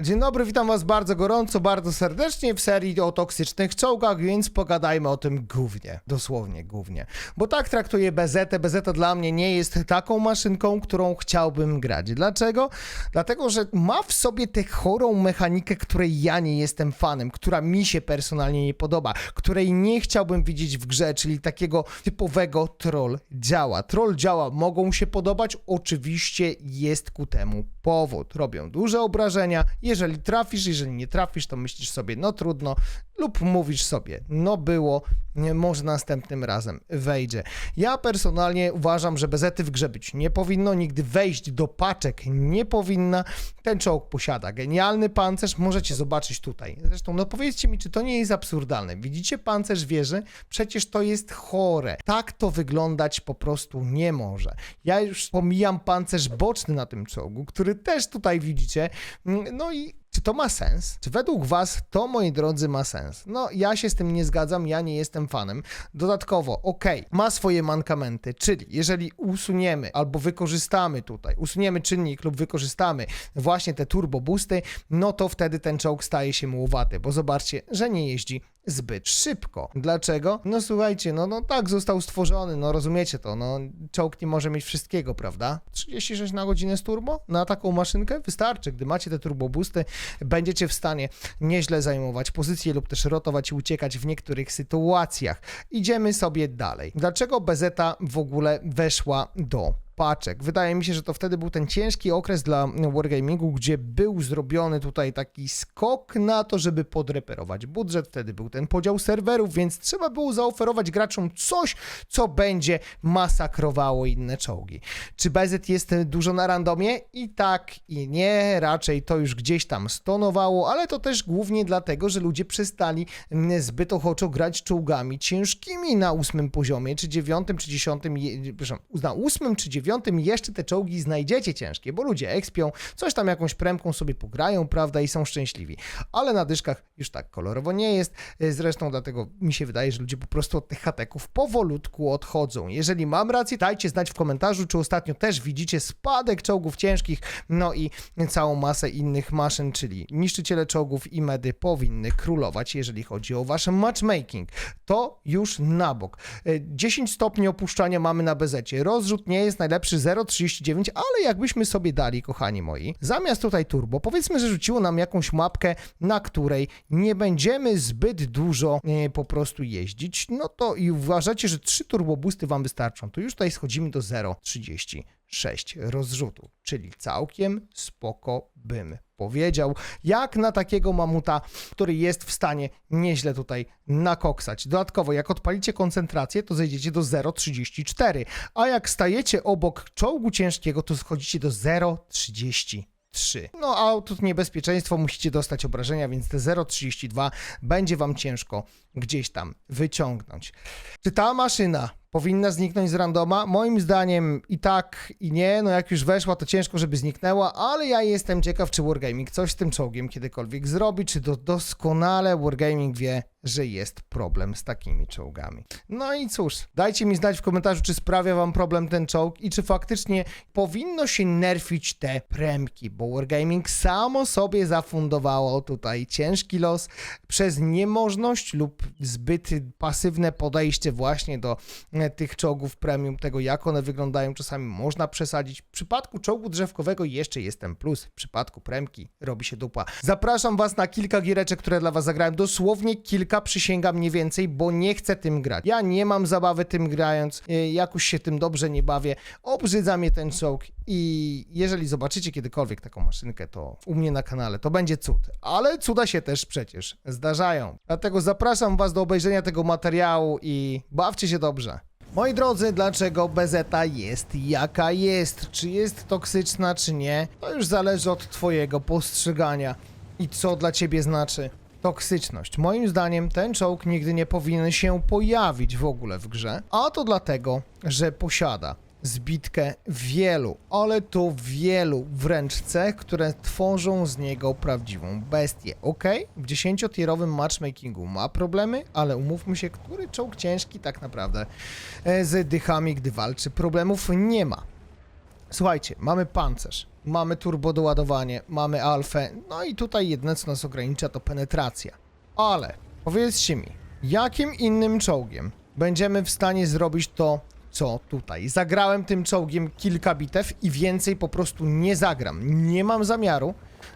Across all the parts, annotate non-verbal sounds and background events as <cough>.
Dzień dobry, witam was bardzo gorąco, bardzo serdecznie w serii o toksycznych czołgach, więc pogadajmy o tym głównie, dosłownie głównie. Bo tak traktuję BZ. BZ dla mnie nie jest taką maszynką, którą chciałbym grać. Dlaczego? Dlatego, że ma w sobie tę chorą mechanikę, której ja nie jestem fanem, która mi się personalnie nie podoba, której nie chciałbym widzieć w grze, czyli takiego typowego troll działa. Troll działa mogą się podobać, oczywiście jest ku temu powód. Robią duże obrażenia, jeżeli trafisz, jeżeli nie trafisz, to myślisz sobie, no trudno, lub mówisz sobie, no było, może następnym razem wejdzie. Ja personalnie uważam, że bezety w grze być nie powinno, nigdy wejść do paczek nie powinna. Ten czołg posiada genialny pancerz, możecie zobaczyć tutaj. Zresztą, no powiedzcie mi, czy to nie jest absurdalne. Widzicie pancerz wieży? Przecież to jest chore. Tak to wyglądać po prostu nie może. Ja już pomijam pancerz boczny na tym czołgu, który też tutaj widzicie. No i czy to ma sens? Czy według Was to, moi drodzy, ma sens? No, ja się z tym nie zgadzam, ja nie jestem fanem. Dodatkowo, ok, ma swoje mankamenty, czyli jeżeli usuniemy albo wykorzystamy tutaj, usuniemy czynnik lub wykorzystamy właśnie te turbo boosty, no to wtedy ten czołg staje się mułowaty, bo zobaczcie, że nie jeździ zbyt szybko. Dlaczego? No słuchajcie, no, no tak został stworzony, no rozumiecie to, no czołg nie może mieć wszystkiego, prawda? 36 na godzinę z turbo na taką maszynkę wystarczy. Gdy macie te turbo boosty, będziecie w stanie nieźle zajmować pozycję lub też rotować i uciekać w niektórych sytuacjach. Idziemy sobie dalej. Dlaczego Bezeta w ogóle weszła do paczek. Wydaje mi się, że to wtedy był ten ciężki okres dla Wargamingu, gdzie był zrobiony tutaj taki skok na to, żeby podreperować budżet. Wtedy był ten podział serwerów, więc trzeba było zaoferować graczom coś, co będzie masakrowało inne czołgi. Czy BZ jest dużo na randomie? I tak, i nie. Raczej to już gdzieś tam stonowało, ale to też głównie dlatego, że ludzie przestali zbyt ochoczo grać czołgami ciężkimi na ósmym poziomie, czy dziewiątym, czy dziesiątym, na ósmym, czy dziewiątym jeszcze te czołgi znajdziecie ciężkie, bo ludzie ekspią, coś tam jakąś premką sobie pograją, prawda, i są szczęśliwi. Ale na dyszkach już tak kolorowo nie jest, Y, zresztą dlatego mi się wydaje, że ludzie po prostu od tych hateków powolutku odchodzą. Jeżeli mam rację, dajcie znać w komentarzu, czy ostatnio też widzicie spadek czołgów ciężkich, no i całą masę innych maszyn, czyli niszczyciele czołgów i medy powinny królować, jeżeli chodzi o wasz matchmaking. To już na bok. Y, 10 stopni opuszczania mamy na bezecie. Rozrzut nie jest najlepszy 0,39, ale jakbyśmy sobie dali, kochani moi, zamiast tutaj turbo, powiedzmy, że rzuciło nam jakąś mapkę, na której nie będziemy zbyt dużo e, po prostu jeździć, no to i uważacie, że 3 turbo boosty wam wystarczą, to już tutaj schodzimy do 0,36 rozrzutu, czyli całkiem spoko bym powiedział, jak na takiego mamuta, który jest w stanie nieźle tutaj nakoksać. Dodatkowo, jak odpalicie koncentrację, to zejdziecie do 0,34, a jak stajecie obok czołgu ciężkiego, to schodzicie do 0,33. No a tu niebezpieczeństwo, musicie dostać obrażenia, więc te 0,32 będzie wam ciężko gdzieś tam wyciągnąć. Czy ta maszyna powinna zniknąć z randoma? Moim zdaniem i tak, i nie. No jak już weszła, to ciężko, żeby zniknęła, ale ja jestem ciekaw, czy Wargaming coś z tym czołgiem kiedykolwiek zrobi, czy to doskonale Wargaming wie, że jest problem z takimi czołgami. No i cóż, dajcie mi znać w komentarzu, czy sprawia wam problem ten czołg i czy faktycznie powinno się nerfić te premki, bo Wargaming samo sobie zafundowało tutaj ciężki los przez niemożność lub zbyt pasywne podejście właśnie do e, tych czołgów premium, tego jak one wyglądają, czasami można przesadzić. W przypadku czołgu drzewkowego jeszcze jest ten plus, w przypadku premki robi się dupa. Zapraszam was na kilka giereczek, które dla was zagrałem, dosłownie kilka, przysięgam nie więcej, bo nie chcę tym grać. Ja nie mam zabawy tym grając, e, jakoś się tym dobrze nie bawię, obrzydza mnie ten czołg i jeżeli zobaczycie kiedykolwiek taką maszynkę, to u mnie na kanale to będzie cud. Ale cuda się też przecież zdarzają. Dlatego zapraszam Was do obejrzenia tego materiału i bawcie się dobrze. Moi drodzy, dlaczego Bezeta jest jaka jest? Czy jest toksyczna, czy nie? To już zależy od Twojego postrzegania i co dla Ciebie znaczy toksyczność. Moim zdaniem ten czołg nigdy nie powinien się pojawić w ogóle w grze, a to dlatego, że posiada zbitkę wielu, ale to wielu wręcz cech, które tworzą z niego prawdziwą bestię. Ok, w 10-tierowym matchmakingu ma problemy, ale umówmy się, który czołg ciężki tak naprawdę e, z dychami, gdy walczy, problemów nie ma. Słuchajcie, mamy pancerz. Mamy turbo doładowanie, mamy alfę, no i tutaj jedyne co nas ogranicza to penetracja. Ale powiedzcie mi, jakim innym czołgiem będziemy w stanie zrobić to, co tutaj? Zagrałem tym czołgiem kilka bitew i więcej po prostu nie zagram. Nie mam zamiaru,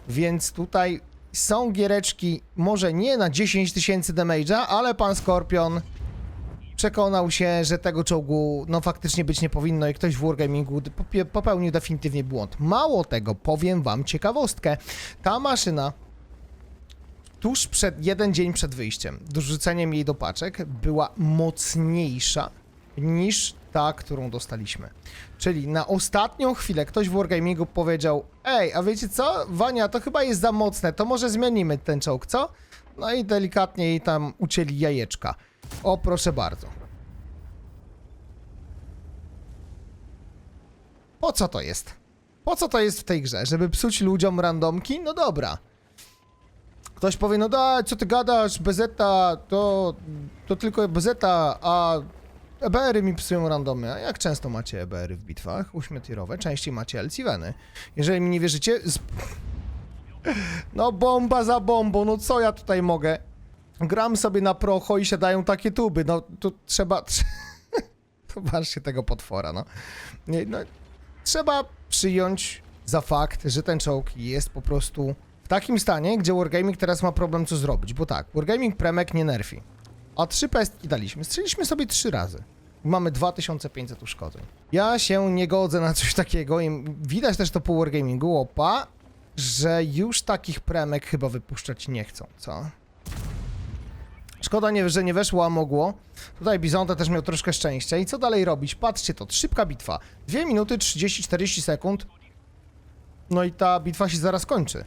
więc tutaj są giereczki, może nie na 10 tysięcy damage'a, ale pan Skorpion przekonał się, że tego czołgu no faktycznie być nie powinno i ktoś w Wargamingu popełnił definitywnie błąd. Mało tego, powiem wam ciekawostkę. Ta maszyna tuż przed, jeden dzień przed wyjściem, dorzuceniem jej do paczek, była mocniejsza niż ta, którą dostaliśmy. Czyli na ostatnią chwilę ktoś w Wargamingu powiedział Ej, a wiecie co? Wania, to chyba jest za mocne, to może zmienimy ten czołg, co? No i delikatnie jej tam ucięli jajeczka. O, proszę bardzo. Po co to jest? Po co to jest w tej grze? Żeby psuć ludziom randomki? No dobra. Ktoś powie, no da, co ty gadasz, bezeta, to, to tylko bezeta, a EBR-y mi psują randomy. A jak często macie EBR-y w bitwach? Uśmietirowe, częściej macie LCVeny. Jeżeli mi nie wierzycie, <laughs> no bomba za bombą, no co ja tutaj mogę? Gram sobie na procho i siadają takie tuby, no <laughs> to trzeba... Zobaczcie tego potwora, no. No. Trzeba przyjąć za fakt, że ten czołg jest po prostu w takim stanie, gdzie Wargaming teraz ma problem co zrobić, bo tak, Wargaming Premek nie nerfi, a trzy pestki daliśmy, strzeliśmy sobie trzy razy. Mamy 2500 uszkodzeń. Ja się nie godzę na coś takiego i widać też to po Wargamingu, opa, że już takich premek chyba wypuszczać nie chcą, co? Szkoda, nie, że nie weszło, a mogło. Tutaj Bizonte też miał troszkę szczęścia. I co dalej robić? Patrzcie to, szybka bitwa. 2 minuty 30-40 sekund. No i ta bitwa się zaraz kończy.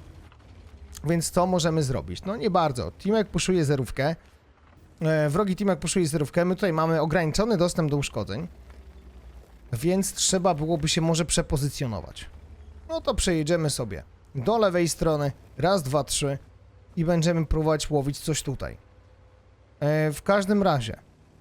Więc co możemy zrobić? No nie bardzo. Timek puszuje zerówkę. E, wrogi Timek puszuje zerówkę. My tutaj mamy ograniczony dostęp do uszkodzeń. Więc trzeba byłoby się może przepozycjonować. No to przejedziemy sobie do lewej strony. Raz, dwa, trzy. I będziemy próbować łowić coś tutaj. E, w każdym razie,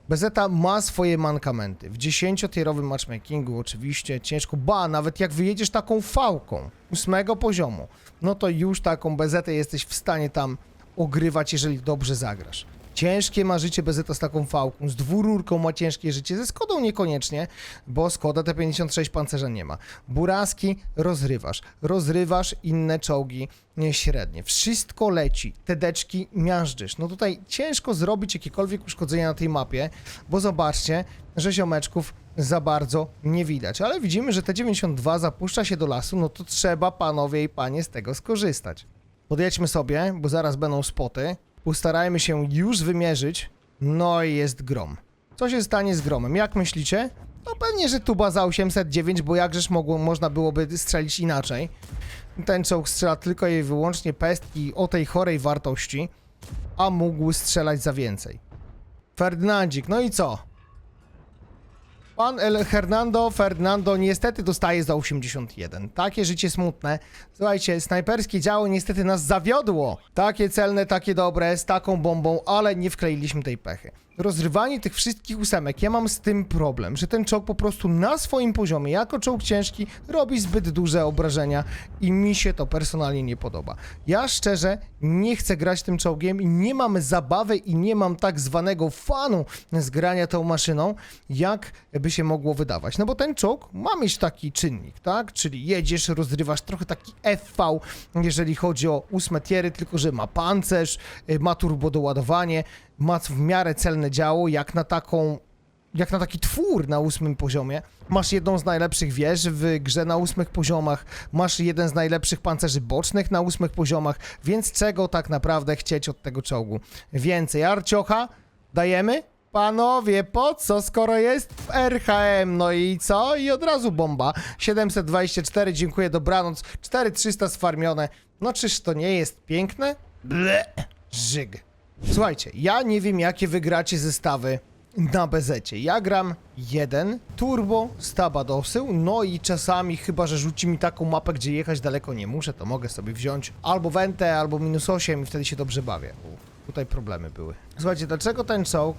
Bezeta ma swoje mankamenty. W 10-tierowym matchmakingu oczywiście ciężko, ba, nawet jak wyjedziesz taką fałką ósmego poziomu, no to już taką Bezetę jesteś w stanie tam ogrywać, jeżeli dobrze zagrasz. Ciężkie ma życie Bezeta z taką fałką, z dwururką ma ciężkie życie, ze Skodą niekoniecznie, bo Skoda T56 pancerza nie ma. Buraski rozrywasz, rozrywasz inne czołgi nie, średnie. Wszystko leci, tedeczki miażdżysz. No tutaj ciężko zrobić jakiekolwiek uszkodzenia na tej mapie, bo zobaczcie, że ziomeczków za bardzo nie widać. Ale widzimy, że T92 zapuszcza się do lasu, no to trzeba panowie i panie z tego skorzystać. Podjedźmy sobie, bo zaraz będą spoty. Postarajmy się już wymierzyć. No i jest grom. Co się stanie z gromem? Jak myślicie? No pewnie, że tuba za 809, bo jakżeż mogło, można byłoby strzelić inaczej. Ten czołg strzela tylko i wyłącznie pestki o tej chorej wartości, a mógł strzelać za więcej. Ferdynandzik, no i co? Pan El Hernando Fernando niestety dostaje za 81. Takie życie smutne. Słuchajcie, snajperskie działo niestety nas zawiodło. Takie celne, takie dobre, z taką bombą, ale nie wkleiliśmy tej pechy. Rozrywanie tych wszystkich ósemek, ja mam z tym problem, że ten czołg po prostu na swoim poziomie, jako czołg ciężki, robi zbyt duże obrażenia i mi się to personalnie nie podoba. Ja szczerze nie chcę grać tym czołgiem i nie mam zabawy i nie mam tak zwanego fanu z grania tą maszyną, jak by się mogło wydawać. No bo ten czołg ma mieć taki czynnik, tak? Czyli jedziesz, rozrywasz trochę taki FV, jeżeli chodzi o ósme tiery, tylko że ma pancerz, y, ma turbodoładowanie, ma w miarę celne działo, jak na taką jak na taki twór na ósmym poziomie. Masz jedną z najlepszych wież w grze na ósmych poziomach, masz jeden z najlepszych pancerzy bocznych na ósmych poziomach, więc czego tak naprawdę chcieć od tego czołgu? Więcej. Arciocha? Dajemy? Panowie, po co, skoro jest w RHM? No i co? I od razu bomba. 724, dziękuję, dobranoc. 4300 sfarmione. No czyż to nie jest piękne? Ble, żyg. Słuchajcie, ja nie wiem jakie wygracie zestawy na bezecie. Ja gram jeden, turbo, staba dosył, no i czasami chyba, że rzuci mi taką mapę, gdzie jechać daleko nie muszę, to mogę sobie wziąć albo Ventę, albo minus 8 i wtedy się dobrze bawię. U, Tutaj problemy były. Słuchajcie, dlaczego ten czołg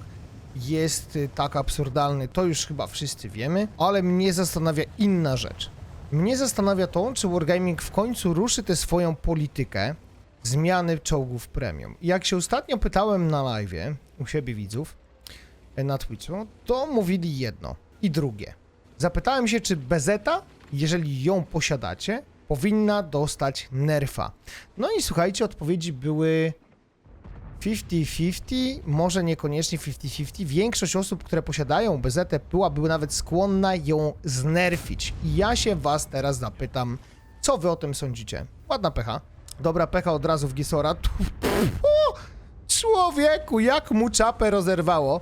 jest y, tak absurdalny, to już chyba wszyscy wiemy, ale mnie zastanawia inna rzecz. Mnie zastanawia to, czy Wargaming w końcu ruszy tę swoją politykę zmiany czołgów premium. Jak się ostatnio pytałem na live u siebie widzów e, na Twitchu, to mówili jedno i drugie. Zapytałem się, czy Bezeta, jeżeli ją posiadacie, powinna dostać nerfa. No i słuchajcie, odpowiedzi były 50-50, może niekoniecznie 50-50. Większość osób, które posiadają BZ byłaby nawet skłonna ją znerfić. I ja się was teraz zapytam, co wy o tym sądzicie? Ładna pecha. Dobra pecha od razu w Gisora. Człowieku, jak mu czapę rozerwało.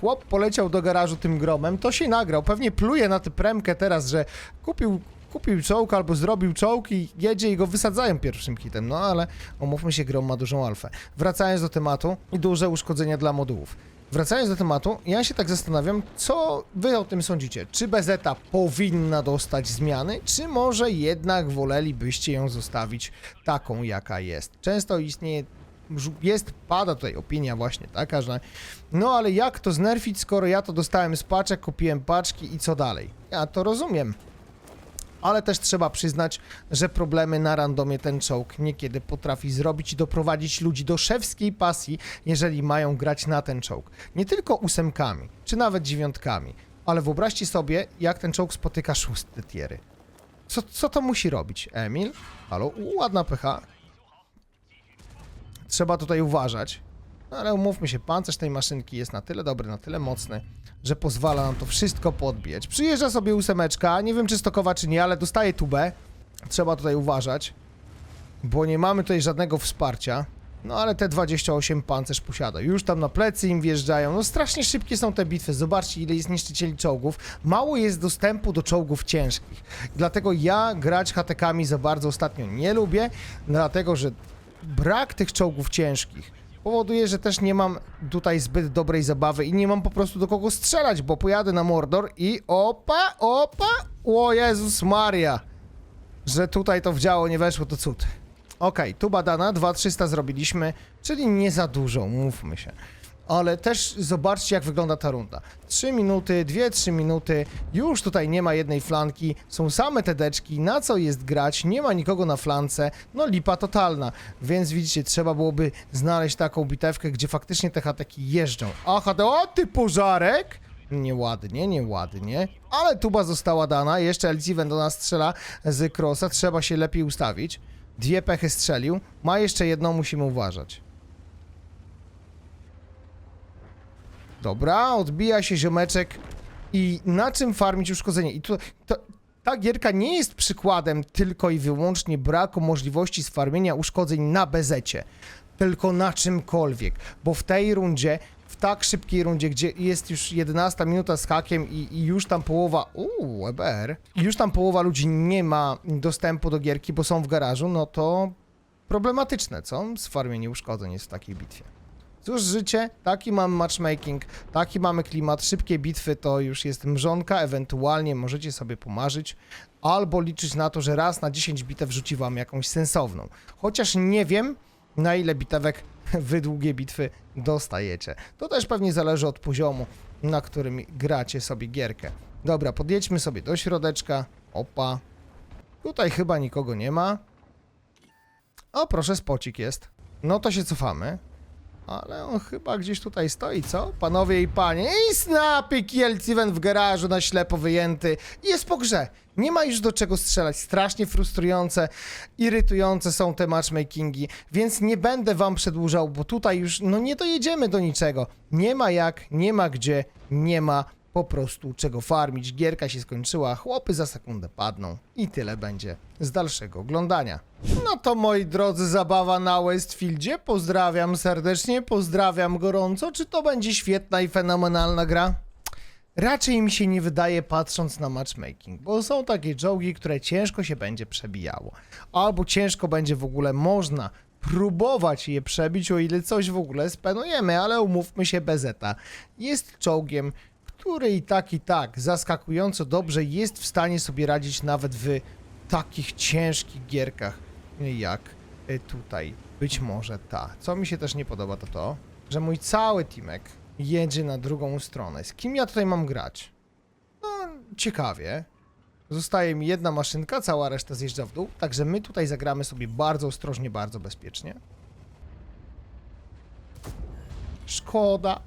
Chłop poleciał do garażu tym gromem, to się nagrał. Pewnie pluje na tę premkę teraz, że kupił, kupił czołg albo zrobił czołg i jedzie i go wysadzają pierwszym hitem. No ale umówmy się, grom ma dużą alfę. Wracając do tematu duże uszkodzenia dla modułów. Wracając do tematu, ja się tak zastanawiam, co wy o tym sądzicie? Czy Bezeta powinna dostać zmiany, czy może jednak wolelibyście ją zostawić taką, jaka jest? Często istnieje jest, pada tutaj opinia właśnie taka, że no ale jak to znerfić, skoro ja to dostałem z paczek, kupiłem paczki i co dalej? Ja to rozumiem. Ale też trzeba przyznać, że problemy na randomie ten czołg niekiedy potrafi zrobić i doprowadzić ludzi do szewskiej pasji, jeżeli mają grać na ten czołg. Nie tylko ósemkami, czy nawet dziewiątkami, ale wyobraźcie sobie, jak ten czołg spotyka szóste tiery. Co, co to musi robić? Emil? Halo? U, ładna pecha. Trzeba tutaj uważać. No ale umówmy się, pancerz tej maszynki jest na tyle dobry, na tyle mocny, że pozwala nam to wszystko podbijać. Przyjeżdża sobie ósemeczka, nie wiem czy stokowa czy nie, ale dostaje tubę. Trzeba tutaj uważać, bo nie mamy tutaj żadnego wsparcia. No ale te 28 pancerz posiada. Już tam na plecy im wjeżdżają. No strasznie szybkie są te bitwy. Zobaczcie ile jest niszczycieli czołgów. Mało jest dostępu do czołgów ciężkich. Dlatego ja grać HTK-ami za bardzo ostatnio nie lubię, dlatego że brak tych czołgów ciężkich powoduje, że też nie mam tutaj zbyt dobrej zabawy i nie mam po prostu do kogo strzelać, bo pojadę na Mordor i opa, opa, o Jezus Maria, że tutaj to w działo nie weszło, to cud. Okej, tu badana, 2300 zrobiliśmy, czyli nie za dużo, mówmy się. Ale też zobaczcie, jak wygląda ta runda. 3 minuty, 2-3 minuty, już tutaj nie ma jednej flanki, są same te deczki, na co jest grać, nie ma nikogo na flance, no lipa totalna. Więc widzicie, trzeba byłoby znaleźć taką bitewkę, gdzie faktycznie te hateki jeżdżą. Aha, to o ty pożarek! Nieładnie, nieładnie. Ale tuba została dana, jeszcze Elciven do nas strzela z crossa, trzeba się lepiej ustawić. Dwie pechy strzelił, ma jeszcze jedną, musimy uważać. Dobra, odbija się ziomeczek i na czym farmić uszkodzenie? I to, to, ta gierka nie jest przykładem tylko i wyłącznie braku możliwości sfarmienia uszkodzeń na bezecie, tylko na czymkolwiek, bo w tej rundzie, w tak szybkiej rundzie, gdzie jest już 11 minuta z hakiem i, i już tam połowa, uuu, EBR, już tam połowa ludzi nie ma dostępu do gierki, bo są w garażu, no to problematyczne, co? Sfarmienie uszkodzeń jest w takiej bitwie. Cóż, życie, taki mamy matchmaking, taki mamy klimat, szybkie bitwy to już jest mrzonka, ewentualnie możecie sobie pomarzyć, albo liczyć na to, że raz na 10 bitew rzuci wam jakąś sensowną. Chociaż nie wiem, na ile bitewek <laughs> wy długie bitwy dostajecie. To też pewnie zależy od poziomu, na którym gracie sobie gierkę. Dobra, podjedźmy sobie do środeczka. Opa. Tutaj chyba nikogo nie ma. O, proszę, spocik jest. No to się cofamy. Ale on chyba gdzieś tutaj stoi, co? Panowie i panie. I snapy Kielciwen w garażu na ślepo wyjęty. Jest po grze. Nie ma już do czego strzelać. Strasznie frustrujące, irytujące są te matchmakingi, więc nie będę wam przedłużał, bo tutaj już no nie dojedziemy do niczego. Nie ma jak, nie ma gdzie, nie ma po prostu czego farmić. Gierka się skończyła, chłopy za sekundę padną i tyle będzie z dalszego oglądania. No to moi drodzy, zabawa na Westfieldzie. Pozdrawiam serdecznie, pozdrawiam gorąco. Czy to będzie świetna i fenomenalna gra? Raczej mi się nie wydaje patrząc na matchmaking, bo są takie czołgi, które ciężko się będzie przebijało. Albo ciężko będzie w ogóle można próbować je przebić, o ile coś w ogóle spenujemy, ale umówmy się, Bezeta jest czołgiem, który i tak i tak zaskakująco dobrze jest w stanie sobie radzić nawet w takich ciężkich gierkach jak y, tutaj. Być może ta. Co mi się też nie podoba to to, że mój cały teamek jedzie na drugą stronę. Z kim ja tutaj mam grać? No, ciekawie. Zostaje mi jedna maszynka, cała reszta zjeżdża w dół, także my tutaj zagramy sobie bardzo ostrożnie, bardzo bezpiecznie. Szkoda.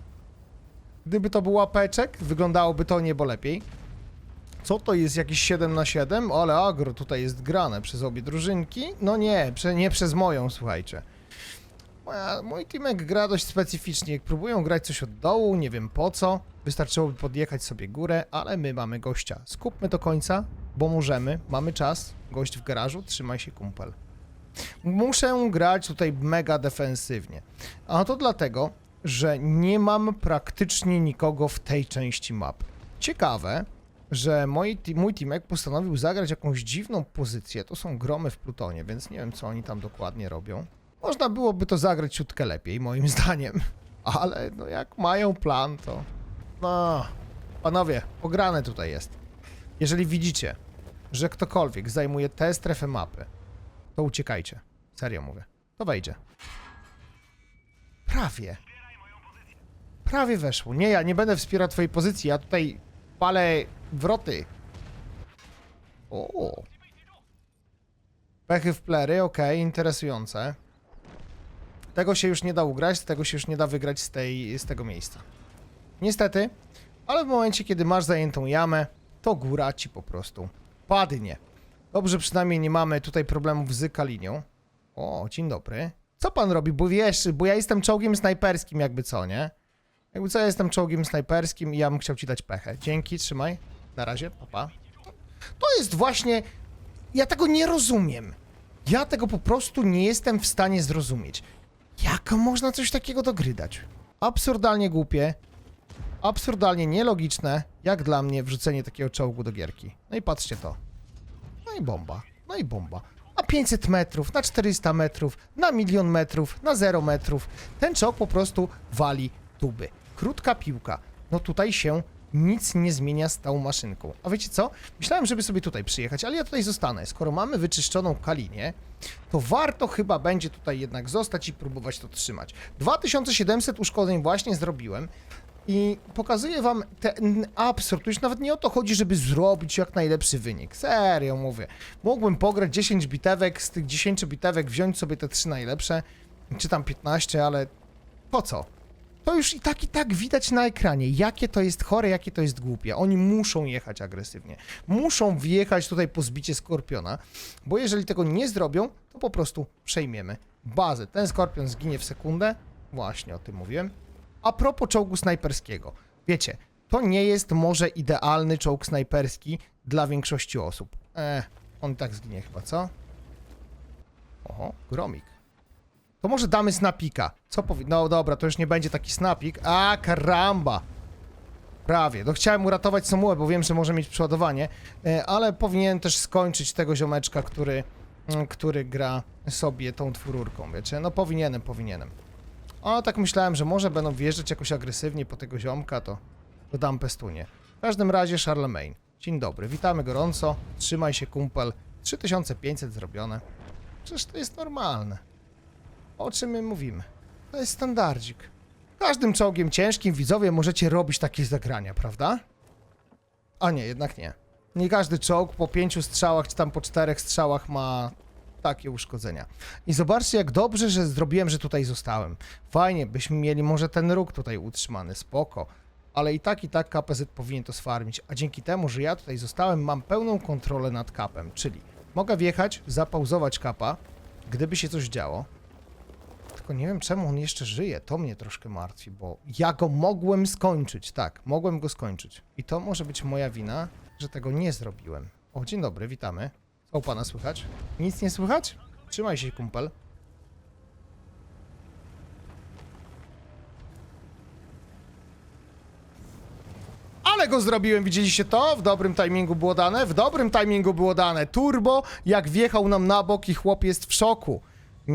Gdyby to był łapeczek, wyglądałoby to niebo lepiej. Co to jest jakieś 7 na 7? Ale agro tutaj jest grane przez obie drużynki. No nie, prze, nie przez moją, słuchajcie. Moja, mój teamek gra dość specyficznie. Próbują grać coś od dołu, nie wiem po co. Wystarczyłoby podjechać sobie górę, ale my mamy gościa. Skupmy do końca, bo możemy, mamy czas. Gość w garażu, trzymaj się kumpel. Muszę grać tutaj mega defensywnie. A to dlatego, że nie mam praktycznie nikogo w tej części map. Ciekawe, że moi, mój teamek postanowił zagrać jakąś dziwną pozycję. To są gromy w Plutonie, więc nie wiem, co oni tam dokładnie robią. Można byłoby to zagrać ciutkę lepiej, moim <laughs> zdaniem. Ale no jak mają plan, to... No, panowie, pograne tutaj jest. Jeżeli widzicie, że ktokolwiek zajmuje tę strefę mapy, to uciekajcie. Serio mówię. To wejdzie. Prawie. Prawie weszło. Nie, ja nie będę wspierał twojej pozycji. Ja tutaj palę wroty. O. Pechy w plery, okej, interesujące. Tego się już nie da ugrać, tego się już nie da wygrać z, tej, z tego miejsca. Niestety, ale w momencie, kiedy masz zajętą jamę, to góra ci po prostu padnie. Dobrze, przynajmniej nie mamy tutaj problemów z kalinią. O, dzień dobry. Co pan robi? Bo wiesz, bo ja jestem czołgiem snajperskim, jakby co, nie? Jakby co, ja jestem czołgiem snajperskim i ja bym chciał ci dać pechę. Dzięki, trzymaj. Na razie, papa. To jest właśnie... Ja tego nie rozumiem. Ja tego po prostu nie jestem w stanie zrozumieć. Jak można coś takiego do gry dać? Absurdalnie głupie, absurdalnie nielogiczne, jak dla mnie wrzucenie takiego czołgu do gierki. No i patrzcie to. No i bomba, no i bomba. Na 500 metrów, na 400 metrów, na milion metrów, na 0 metrów. Ten czołg po prostu wali tuby. Krótka piłka. No tutaj się nic nie zmienia z tą maszynką. A wiecie co? Myślałem, żeby sobie tutaj przyjechać, ale ja tutaj zostanę. Skoro mamy wyczyszczoną kalinię, to warto chyba będzie tutaj jednak zostać i próbować to trzymać. 2700 uszkodzeń właśnie zrobiłem i pokazuję wam ten absurd. Tu już nawet nie o to chodzi, żeby zrobić jak najlepszy wynik. Serio mówię. Mógłbym pograć 10 bitewek, z tych 10 bitewek wziąć sobie te 3 najlepsze, czy tam 15, ale po co? To już i tak i tak widać na ekranie, jakie to jest chore, jakie to jest głupie. Oni muszą jechać agresywnie. Muszą wjechać tutaj po zbicie Skorpiona, bo jeżeli tego nie zrobią, to po prostu przejmiemy bazę. Ten Skorpion zginie w sekundę. Właśnie o tym mówiłem. A propos czołgu snajperskiego. Wiecie, to nie jest może idealny czołg snajperski dla większości osób. Eh, on tak zginie chyba, co? Oho, gromik. To może damy snapika. Co powie... No dobra, to już nie będzie taki snapik. A, karamba! Prawie. No chciałem uratować Samuę, bo wiem, że może mieć przeładowanie, e, ale powinien też skończyć tego ziomeczka, który, mm, który gra sobie tą czwórką, wiecie? No powinienem, powinienem. A tak myślałem, że może będą wjeżdżać jakoś agresywnie po tego ziomka, to, to dam pestunie. W każdym razie Charlemagne. Dzień dobry, witamy gorąco. Trzymaj się kumpel. 3500 zrobione. Przecież to jest normalne. O czym my mówimy? To jest standardzik. Każdym czołgiem ciężkim, widzowie, możecie robić takie zagrania, prawda? A nie, jednak nie. Nie każdy czołg po pięciu strzałach, czy tam po czterech strzałach ma takie uszkodzenia. I zobaczcie, jak dobrze, że zrobiłem, że tutaj zostałem. Fajnie, byśmy mieli może ten róg tutaj utrzymany, spoko. Ale i tak, i tak KPZ powinien to sfarmić. A dzięki temu, że ja tutaj zostałem, mam pełną kontrolę nad kapem. Czyli mogę wjechać, zapauzować kapa, gdyby się coś działo. Tylko nie wiem, czemu on jeszcze żyje. To mnie troszkę martwi, bo ja go mogłem skończyć. Tak, mogłem go skończyć. I to może być moja wina, że tego nie zrobiłem. O, dzień dobry, witamy. Co u pana słychać? Nic nie słychać? Trzymaj się, kumpel. Ale go zrobiłem, widzieliście to? W dobrym timingu było dane? W dobrym timingu było dane. Turbo, jak wjechał nam na bok i chłop jest w szoku.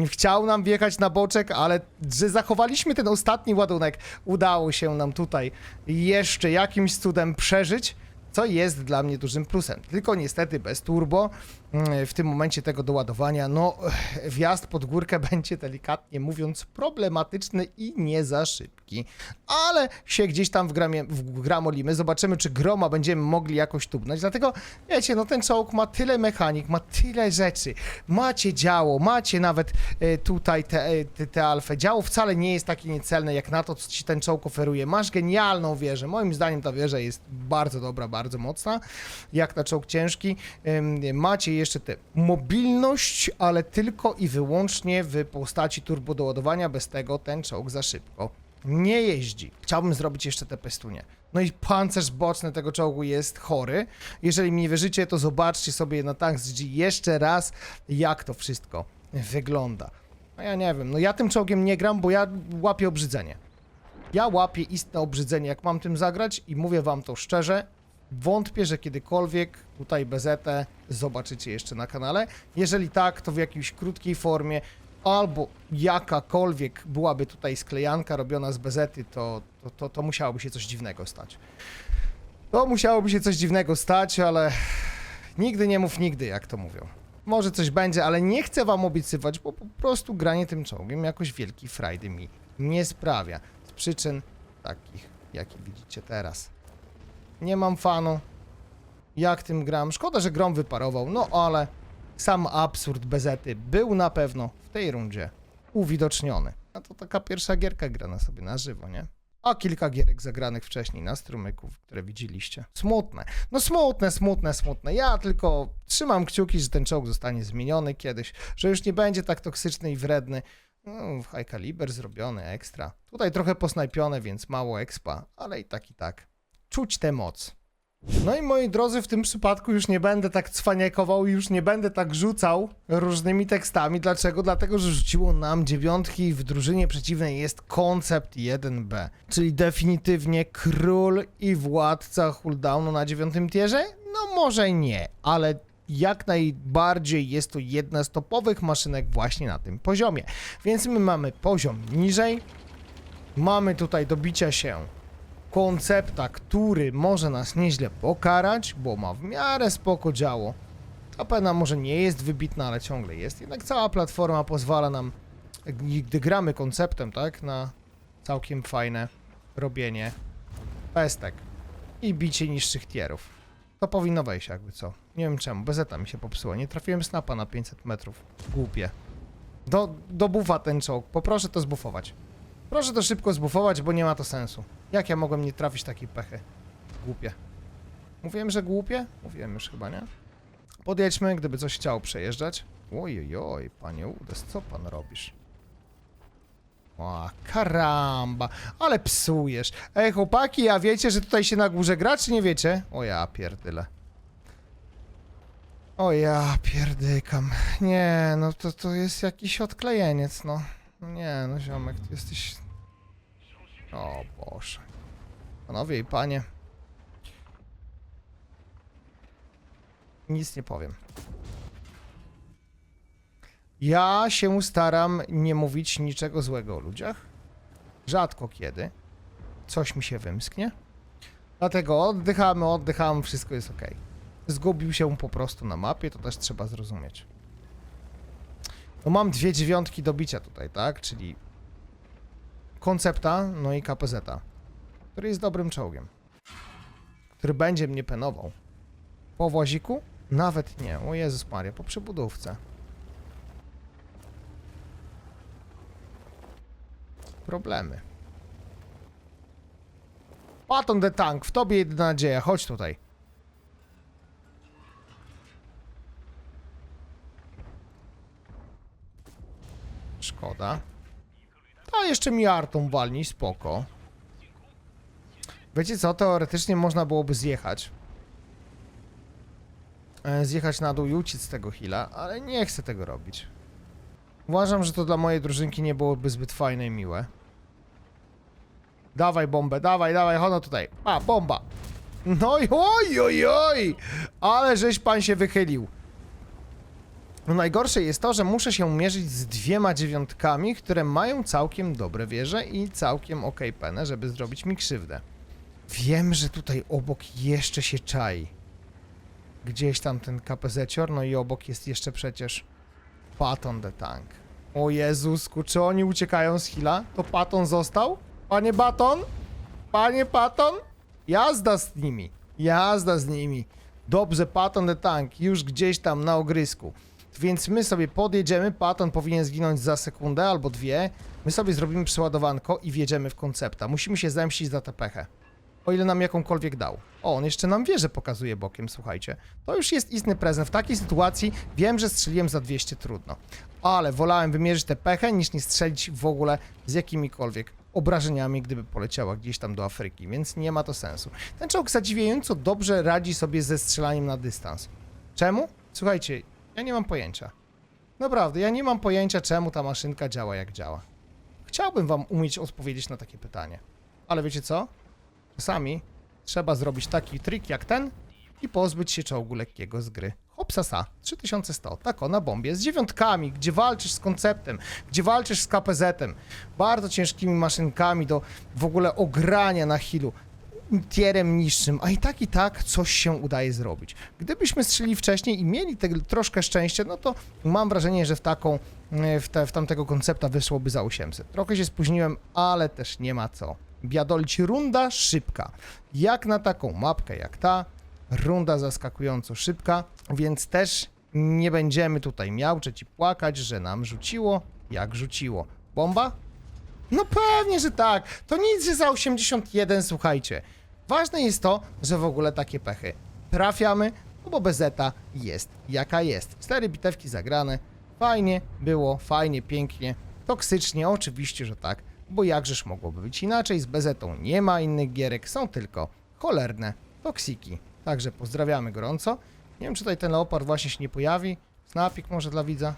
Chciał nam wjechać na boczek, ale że zachowaliśmy ten ostatni ładunek, udało się nam tutaj jeszcze jakimś cudem przeżyć, co jest dla mnie dużym plusem. Tylko niestety bez turbo, w tym momencie tego doładowania, no wjazd pod górkę <laughs> będzie delikatnie mówiąc problematyczny i nie za szybki. Ale się gdzieś tam wgramie, wgramolimy, zobaczymy czy groma będziemy mogli jakoś tubnąć, dlatego wiecie, no ten czołg ma tyle mechanik, ma tyle rzeczy, macie działo, macie nawet e, tutaj te, e, te, te alfę, działo wcale nie jest takie niecelne jak na to, co ci ten czołg oferuje, masz genialną wieżę, moim zdaniem ta wieża jest bardzo dobra, bardzo mocna, jak na czołg ciężki, macie jeszcze tę mobilność, ale tylko i wyłącznie w postaci turbodoładowania, bez tego ten czołg za szybko nie jeździ. Chciałbym zrobić jeszcze te pestunie. No i pancerz boczny tego czołgu jest chory. Jeżeli mi nie wierzycie, to zobaczcie sobie na Tanks G jeszcze raz, jak to wszystko wygląda. No ja nie wiem, no ja tym czołgiem nie gram, bo ja łapię obrzydzenie. Ja łapię istne obrzydzenie, jak mam tym zagrać i mówię wam to szczerze, wątpię, że kiedykolwiek tutaj BZT zobaczycie jeszcze na kanale. Jeżeli tak, to w jakiejś krótkiej formie, albo jakakolwiek byłaby tutaj sklejanka robiona z bezety, to, to, to, to musiałoby się coś dziwnego stać. To musiałoby się coś dziwnego stać, ale nigdy nie mów nigdy, jak to mówią. Może coś będzie, ale nie chcę wam obiecywać, bo po prostu granie tym czołgiem jakoś wielki frajdy mi nie sprawia. Z przyczyn takich, jakie widzicie teraz. Nie mam fanu. Jak tym gram? Szkoda, że grom wyparował, no ale sam absurd bezety był na pewno w tej rundzie uwidoczniony. A to taka pierwsza gierka grana sobie na żywo, nie? A kilka gierek zagranych wcześniej na strumyku, które widzieliście. Smutne. No smutne, smutne, smutne. Ja tylko trzymam kciuki, że ten czołg zostanie zmieniony kiedyś, że już nie będzie tak toksyczny i wredny. No, high caliber zrobiony, ekstra. Tutaj trochę posnajpione, więc mało expa, ale i tak, i tak. Czuć tę moc. No i moi drodzy, w tym przypadku już nie będę tak cwaniakował i już nie będę tak rzucał różnymi tekstami. Dlaczego? Dlatego, że rzuciło nam dziewiątki i w drużynie przeciwnej jest koncept 1B, czyli definitywnie król i władca cooldownu na dziewiątym tierze? No może nie, ale jak najbardziej jest to jedna z topowych maszynek właśnie na tym poziomie. Więc my mamy poziom niżej, mamy tutaj do bicia się koncepta, który może nas nieźle pokarać, bo ma w miarę spoko działo. Ta pena może nie jest wybitna, ale ciągle jest. Jednak cała platforma pozwala nam, gdy gramy konceptem, tak, na całkiem fajne robienie pestek i bicie niższych tierów. To powinno wejść jakby co. Nie wiem czemu, bezeta mi się popsuła. Nie trafiłem snapa na 500 metrów. Głupie. Do, do bufa ten czołg. Poproszę to zbufować. Proszę to szybko zbufować, bo nie ma to sensu. Jak ja mogłem nie trafić takiej pechy? Głupie. Mówiłem, że głupie? Mówiłem już chyba, nie? Podjedźmy, gdyby coś chciało przejeżdżać. Oj, oj, panie Udes, co pan robisz? O, karamba, ale psujesz. Ej, chłopaki, a wiecie, że tutaj się na górze gra, czy nie wiecie? O ja pierdyle. O ja pierdykam. Nie, no to, to jest jakiś odklejeniec, no. Nie, no ziomek, ty jesteś... O Boże. Panowie i panie. Nic nie powiem. Ja się staram nie mówić niczego złego o ludziach. Rzadko kiedy. Coś mi się wymsknie. Dlatego oddychamy, oddychamy, wszystko jest ok. Zgubił się po prostu na mapie, to też trzeba zrozumieć. No mam dwie dziewiątki do bicia tutaj, tak? Czyli koncepta, no i KPZ, który jest dobrym czołgiem. Który będzie mnie penował. Po właziku? Nawet nie. O Jezus Maria, po przebudówce. Problemy. Patton the Tank, w tobie jedyna nadzieja, chodź tutaj. Szkoda. A jeszcze mi artą walni, spoko. Wiecie co, teoretycznie można byłoby zjechać. E, Zjechać na dół i uciec z tego hila, ale nie chcę tego robić. Uważam, że to dla mojej drużynki nie byłoby zbyt fajne i miłe. Dawaj bombę, dawaj, dawaj, hono tutaj. A, bomba. No i oj, oj, oj! Ale żeś pan się wychylił. No najgorsze jest to, że muszę się mierzyć z dwiema dziewiątkami, które mają całkiem dobre wieże i całkiem ok penę, żeby zrobić mi krzywdę. Wiem, że tutaj obok jeszcze się czai. Gdzieś tam ten KPZ-cior, no i obok jest jeszcze przecież Patton the Tank. O Jezusku, czy oni uciekają z Hila? To Patton został? Panie Baton? Panie Patton? Jazda z nimi. Jazda z nimi. Dobrze, Patton the Tank już gdzieś tam na ogrysku. Więc my sobie podjedziemy, Patton powinien zginąć za sekundę albo dwie. My sobie zrobimy przeładowanko i wjedziemy w koncepta. Musimy się zemścić za tę pechę. O ile nam jakąkolwiek dał. O, on jeszcze nam wieżę pokazuje bokiem, słuchajcie. To już jest istny prezent. W takiej sytuacji wiem, że strzeliłem za 200 trudno. Ale wolałem wymierzyć tę pechę, niż nie strzelić w ogóle z jakimikolwiek obrażeniami, gdyby poleciała gdzieś tam do Afryki, więc nie ma to sensu. Ten czołg zadziwiająco dobrze radzi sobie ze strzelaniem na dystans. Czemu? Słuchajcie, ja nie mam pojęcia. Naprawdę, ja nie mam pojęcia, czemu ta maszynka działa jak działa. Chciałbym wam umieć odpowiedzieć na takie pytanie. Ale wiecie co? Czasami trzeba zrobić taki trik jak ten i pozbyć się czołgu lekkiego z gry. Hopsasa 3100, tak o, na bombie, z dziewiątkami, gdzie walczysz z konceptem, gdzie walczysz z KPZ-em, bardzo ciężkimi maszynkami do w ogóle ogrania na hilu, tierem niższym, a i tak i tak coś się udaje zrobić. Gdybyśmy strzeli wcześniej i mieli te, troszkę szczęścia, no to mam wrażenie, że w taką, e, w, te, w tamtego koncepta wyszłoby za 800. Trochę się spóźniłem, ale też nie ma co. Biadolić runda szybka. Jak na taką mapkę jak ta, runda zaskakująco szybka, więc też nie będziemy tutaj miałczeć i płakać, że nam rzuciło, jak rzuciło. Bomba? No pewnie, że tak. To nic, że za 81, słuchajcie. Ważne jest to, że w ogóle takie pechy trafiamy, no bo bezeta jest jaka jest. Cztery bitewki zagrane. Fajnie było, fajnie, pięknie. Toksycznie, oczywiście, że tak. Bo jakżeż mogłoby być inaczej? Z bezetą nie ma innych gierek, są tylko cholerne toksiki. Także pozdrawiamy gorąco. Nie wiem, czy tutaj ten leopard właśnie się nie pojawi. Snapik może dla widza.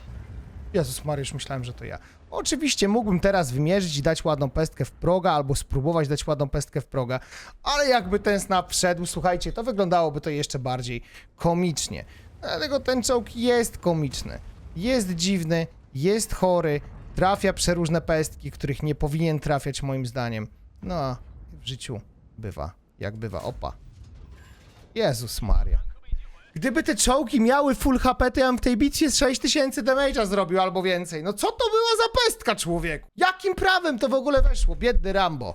Jezus Mariusz, myślałem, że to ja. Oczywiście mógłbym teraz wymierzyć i dać ładną pestkę w proga, albo spróbować dać ładną pestkę w proga, ale jakby ten snap wszedł, słuchajcie, to wyglądałoby to jeszcze bardziej komicznie. Dlatego ten czołg jest komiczny, jest dziwny, jest chory, trafia przeróżne pestki, których nie powinien trafiać moim zdaniem. No a w życiu bywa, jak bywa. Opa. Jezus Maria. Gdyby te czołgi miały full HP, to ja bym w tej bitwie z 6000 damage'a zrobił albo więcej. No co to była za pestka, człowieku? Jakim prawem to w ogóle weszło? Biedny Rambo.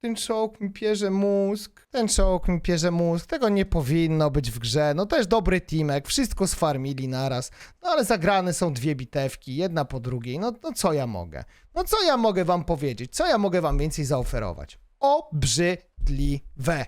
Ten czołg mi pierze mózg. Ten czołg mi pierze mózg. Tego nie powinno być w grze. No też dobry teamek. Wszystko sfarmili naraz. No ale zagrane są dwie bitewki, jedna po drugiej. No, no co ja mogę? No co ja mogę wam powiedzieć? Co ja mogę wam więcej zaoferować? Obrzydliwe.